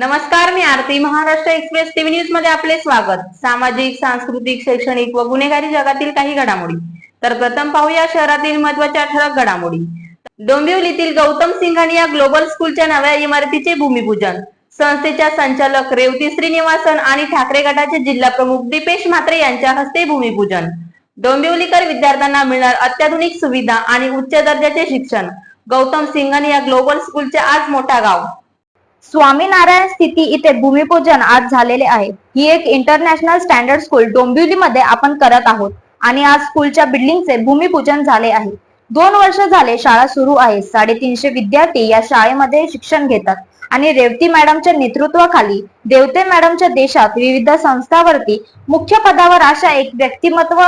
नमस्कार मी Aarti Maharashtra express TV न्यूजमध्ये आपले स्वागत. सामाजिक सांस्कृतिक शैक्षणिक व गुन्हेगारी जगातील काही घडामोडी. तर प्रथम पाहूया शहरातील महत्त्वाच्या ठळक घडामोडी. डोंबिवलीतील गौतम सिंघानिया ग्लोबल स्कूलच्या नव्या इमारतीचे भूमिपूजन. संस्थेच्या संचालक रेवती श्रीनिवासन आणि ठाकरे गटाचे जिल्हा प्रमुख दीपेश म्हात्रे यांच्या हस्ते भूमिपूजन. डोंबिवलीकर विद्यार्थ्यांना मिळणार अत्याधुनिक सुविधा आणि उच्च दर्जाचे शिक्षण. गौतम सिंघानिया ग्लोबल स्कूलचे आज मोठा गाव. स्वामीनारायण स्थिती इथे भूमिपूजन आज झालेले आहे. ही एक इंटरनॅशनल स्टँडर्ड स्कूल डोंबिवलीमध्ये आपण करत आहोत. आणि आज स्कूलच्या बिल्डिंगचे भूमिपूजन झाले आहे. दोन वर्ष झाले शाळा सुरू आहे. साडेतीनशे विद्यार्थी या शाळेमध्ये शिक्षण घेतात. आणि रेवती मॅडमच्या नेतृत्वाखाली देवते मॅडमच्या देशात विविध संस्थांवरती मुख्य पदावर अशा एक व्यक्तिमत्व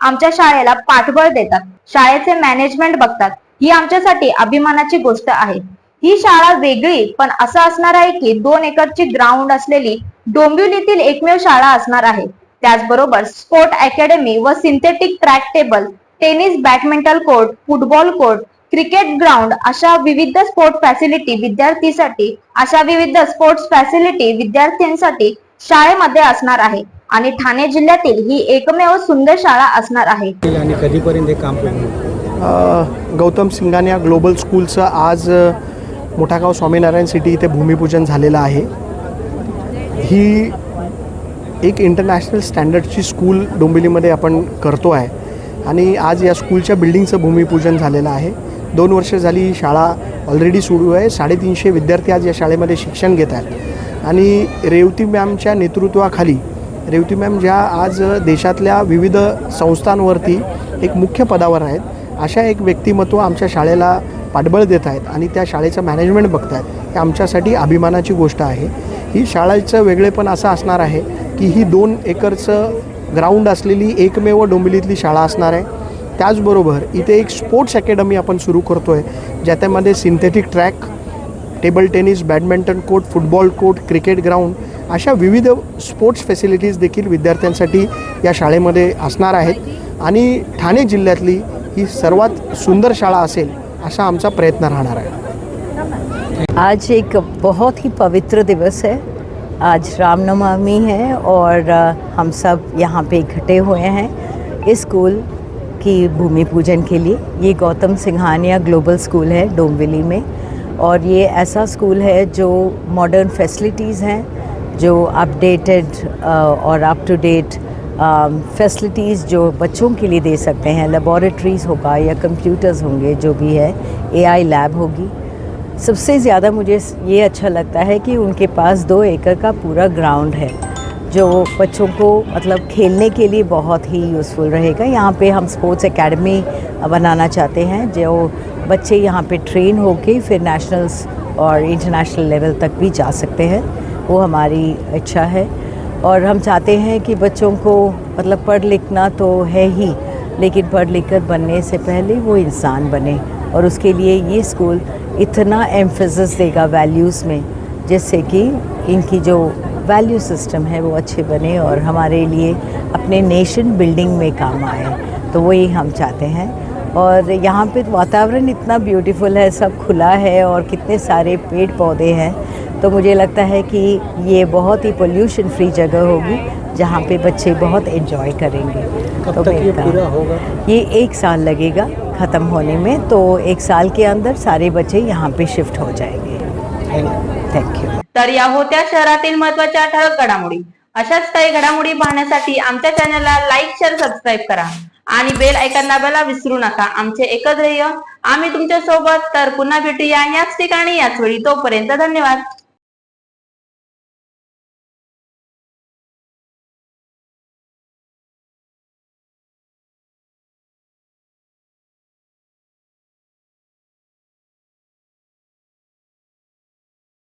आमच्या शाळेला पाठबळ देतात. शाळेचे मॅनेजमेंट बघतात. ही आमच्यासाठी अभिमानाची गोष्ट आहे. ही शाळा वेगळी पण असं असणार आहे की दोन एकरची ग्राउंड असलेली डोंबिवलीतील एकमेव शाळा असणार आहे. त्याचबरोबर स्पोर्ट अकॅडमी व synthetic track table tennis badminton court football court cricket ground अशा विविध स्पोर्ट फॅसिलिटी विद्यार्थीसाठी अशा विविध स्पोर्ट्स फॅसिलिटी विद्यार्थ्यांसाठी शाळेमध्ये असणार आहे. आणि ठाणे जिल्ह्यातील ही एकमेव सुंदर शाळा असणार आहे. आणि कधीपर्यंत हे काम पूर्ण होईल? अ, गौतम सिंघानिया ग्लोबल स्कूलचं आज मोठागाव स्वामीनारायण सिटी इथे भूमिपूजन झालेलं आहे. ही एक इंटरनॅशनल स्टँडर्डची स्कूल डोंबिवलीमध्ये आपण करतो आहे. आणि आज या स्कूलच्या बिल्डिंगचं भूमिपूजन झालेलं आहे. दोन वर्ष झाली ही शाळा ऑलरेडी सुरू आहे. साडेतीनशे विद्यार्थी आज या शाळेमध्ये शिक्षण घेत आहेत. आणि रेवती मॅमच्या नेतृत्वाखाली रेवती मॅम ज्या आज देशातल्या विविध संस्थांवरती एक मुख्य पदावर आहेत अशा एक व्यक्तिमत्व आमच्या शाळेला पाठबळ देत आहेत आणि त्या शाळेचं मॅनेजमेंट बघत आहेत हे आमच्यासाठी अभिमानाची गोष्ट आहे. ही शाळेचं वेगळेपण असं असणार आहे की ही दोन एकरचं ग्राउंड असलेली एकमेव डोंबिवलीतली शाळा असणार आहे. त्याचबरोबर इथे एक स्पोर्ट्स अकॅडमी आपण सुरू करतो आहे ज्याच्यामध्ये synthetic track table tennis badminton court football court cricket ground अशा विविध स्पोर्ट्स फॅसिलिटीज देखील विद्यार्थ्यांसाठी या शाळेमध्ये असणार आहेत. आणि ठाणे जिल्ह्यातली ही सर्वात सुंदर शाळा असेल असा आमचा प्रयत्न राहणार आहे. आज एक बहुत ही पवित्र दिवस है। आज रामनवमी है और हम सब यहाँ पे इकट्ठे हुए हैं इस स्कूल की भूमि पूजन के लिए। ये गौतम सिंघानिया ग्लोबल स्कूल है डोंबिवली में और ये ऐसा स्कूल है जो मॉडर्न फैसिलिटीज़ हैं, जो अपडेटेड और अप टू डेट फैसिलिटीज़ जो बच्चों के लिए दे सकते हैं लेबॉरेटरीज़ होगा या कंप्यूटर्स होंगे, जो भी है एआई लैब होगी। सबसे ज़्यादा मुझे ये अच्छा लगता है कि उनके पास दो एकड़ का पूरा ग्राउंड है, जो बच्चों को मतलब खेलने के लिए बहुत ही यूज़फुल रहेगा। यहाँ पे हम स्पोर्ट्स एकेडमी बनाना चाहते हैं, जो बच्चे यहाँ पे ट्रेन होके फिर नेशनल्स और इंटरनेशनल लेवल तक भी जा सकते हैं। वो हमारी इच्छा है। और हम चाहते हैं कि बच्चों को मतलब पढ़ लिखना तो है ही, लेकिन पढ़ लिख कर बनने से पहले वो इंसान बने और उसके लिए ये स्कूल इतना एम्फेसिस देगा वैल्यूज़ में, जिससे कि इनकी जो वैल्यू सिस्टम है वो अच्छे बने और हमारे लिए अपने नेशन बिल्डिंग में काम आए। तो वही हम चाहते हैं। और यहाँ पे वातावरण इतना ब्यूटीफुल है, सब खुला है और कितने सारे पेड़ पौधे हैं। तो मुझे लगता है कि ये बहुत ही पोल्यूशन फ्री जगह होगी जहाँ पे बच्चे बहुत एंजॉय करेंगे। कब तो तक ये पूरा होगा? ये एक साल लगेगा ख़त्म होने में तो एक साल के अंदर सारे बच्चे यहाँ पे शिफ्ट हो जाएंगे। थैंक यू तर या होत्या शहरातील महत्त्वाच्या ठळक घडामोडी. अशाच काही घडामोडी पाहण्यासाठी आमच्या चॅनलला लाईक शेअर सबस्क्राईब करा. आणि बेल ऐकन दाबायला विसरू नका. आमचे एकच ध्येय आम्ही तुमच्यासोबत तर पुन्हा भेटूया याच ठिकाणी याच वेळी. तोपर्यंत धन्यवाद.